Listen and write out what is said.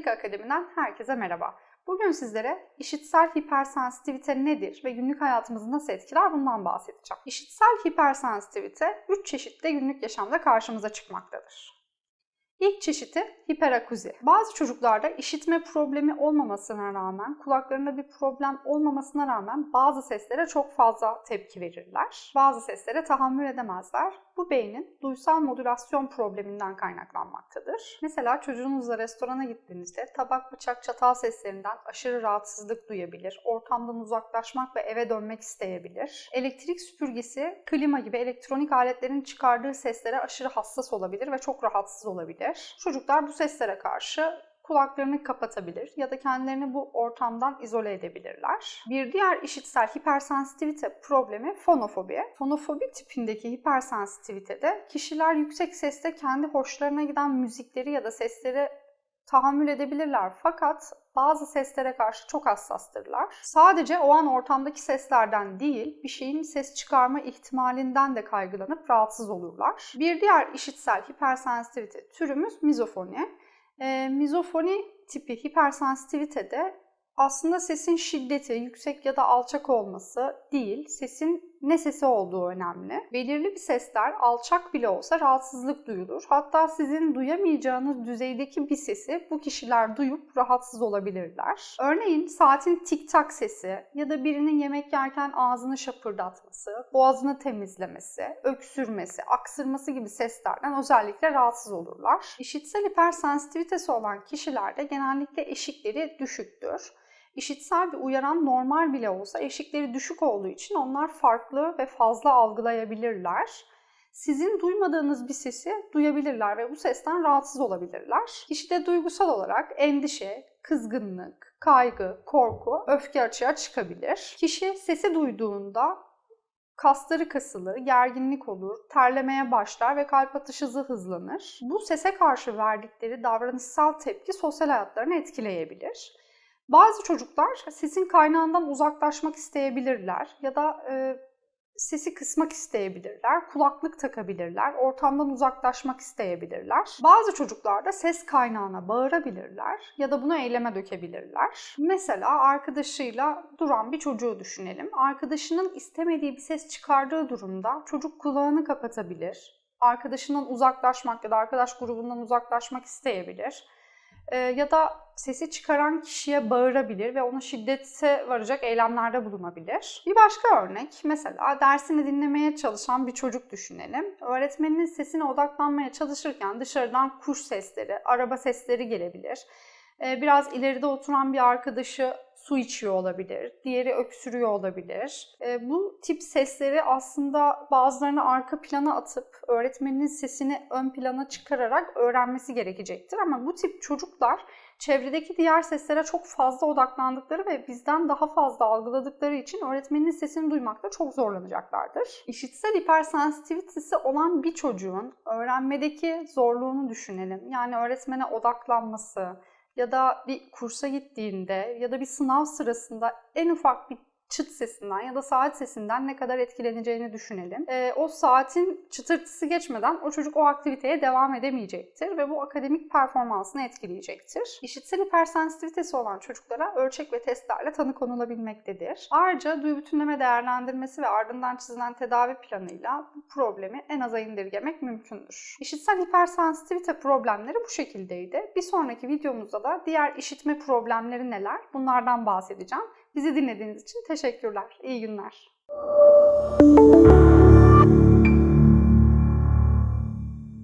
Melika Akademi'den herkese merhaba. Bugün sizlere işitsel hipersensitivite nedir ve günlük hayatımızı nasıl etkiler bundan bahsedeceğim. İşitsel hipersensitivite 3 çeşitte günlük yaşamda karşımıza çıkmaktadır. İlk çeşidi hiperakuzi. Bazı çocuklarda işitme problemi olmamasına rağmen, kulaklarında bir problem olmamasına rağmen bazı seslere çok fazla tepki verirler. Bazı seslere tahammül edemezler. Bu beynin duysal modülasyon probleminden kaynaklanmaktadır. Mesela çocuğunuzla restorana gittiğinizde tabak, bıçak, çatal seslerinden aşırı rahatsızlık duyabilir, ortamdan uzaklaşmak ve eve dönmek isteyebilir. Elektrik süpürgesi, klima gibi elektronik aletlerin çıkardığı seslere aşırı hassas olabilir ve çok rahatsız olabilir. Çocuklar bu seslere karşı kulaklarını kapatabilir ya da kendilerini bu ortamdan izole edebilirler. Bir diğer işitsel hipersensitivite problemi fonofobi. Fonofobi tipindeki hipersensitivitede kişiler yüksek sesle kendi hoşlarına giden müzikleri ya da sesleri tahammül edebilirler fakat bazı seslere karşı çok hassastırlar. Sadece o an ortamdaki seslerden değil, bir şeyin ses çıkarma ihtimalinden de kaygılanıp rahatsız olurlar. Bir diğer işitsel hipersensitivite türümüz mizofoni. E, mizofoni tipi hipersensitivitede aslında sesin şiddeti, yüksek ya da alçak olması değil, sesin ne sesi olduğu önemli. Belirli bir sesler alçak bile olsa rahatsızlık duyulur. Hatta sizin duyamayacağınız düzeydeki bir sesi bu kişiler duyup rahatsız olabilirler. Örneğin saatin tik tak sesi ya da birinin yemek yerken ağzını şapırdatması, boğazını temizlemesi, öksürmesi, aksırması gibi seslerden özellikle rahatsız olurlar. İşitsel hipersensitivitesi olan kişilerde genellikle eşikleri düşüktür. İşitsel bir uyaran normal bile olsa eşikleri düşük olduğu için onlar farklı ve fazla algılayabilirler. Sizin duymadığınız bir sesi duyabilirler ve bu sesten rahatsız olabilirler. Kişide duygusal olarak endişe, kızgınlık, kaygı, korku, öfke açığa çıkabilir. Kişi sesi duyduğunda kasları kasılır, gerginlik olur, terlemeye başlar ve kalp atış hızı hızlanır. Bu sese karşı verdikleri davranışsal tepki sosyal hayatlarını etkileyebilir. Bazı çocuklar sesin kaynağından uzaklaşmak isteyebilirler ya da e, sesi kısmak isteyebilirler, kulaklık takabilirler, ortamdan uzaklaşmak isteyebilirler. Bazı çocuklar da ses kaynağına bağırabilirler ya da bunu eyleme dökebilirler. Mesela arkadaşıyla duran bir çocuğu düşünelim. Arkadaşının istemediği bir ses çıkardığı durumda çocuk kulağını kapatabilir. Arkadaşından uzaklaşmak ya da arkadaş grubundan uzaklaşmak isteyebilir ya da sesi çıkaran kişiye bağırabilir ve ona şiddete varacak eylemlerde bulunabilir. Bir başka örnek mesela dersini dinlemeye çalışan bir çocuk düşünelim. Öğretmeninin sesine odaklanmaya çalışırken dışarıdan kuş sesleri, araba sesleri gelebilir. Biraz ileride oturan bir arkadaşı su içiyor olabilir, diğeri öksürüyor olabilir. E, bu tip sesleri aslında bazılarını arka plana atıp öğretmenin sesini ön plana çıkararak öğrenmesi gerekecektir. Ama bu tip çocuklar çevredeki diğer seslere çok fazla odaklandıkları ve bizden daha fazla algıladıkları için öğretmenin sesini duymakta çok zorlanacaklardır. İşitsel hipersensitivitesi olan bir çocuğun öğrenmedeki zorluğunu düşünelim. Yani öğretmene odaklanması, ya da bir kursa gittiğinde ya da bir sınav sırasında en ufak bir çıt sesinden ya da saat sesinden ne kadar etkileneceğini düşünelim. E, o saatin çıtırtısı geçmeden o çocuk o aktiviteye devam edemeyecektir ve bu akademik performansını etkileyecektir. İşitsel hipersensitivitesi olan çocuklara ölçek ve testlerle tanı konulabilmektedir. Ayrıca duyu bütünleme değerlendirmesi ve ardından çizilen tedavi planıyla bu problemi en aza indirgemek mümkündür. İşitsel hipersensitivite problemleri bu şekildeydi. Bir sonraki videomuzda da diğer işitme problemleri neler bunlardan bahsedeceğim. Bizi dinlediğiniz için teşekkürler. İyi günler. Müzik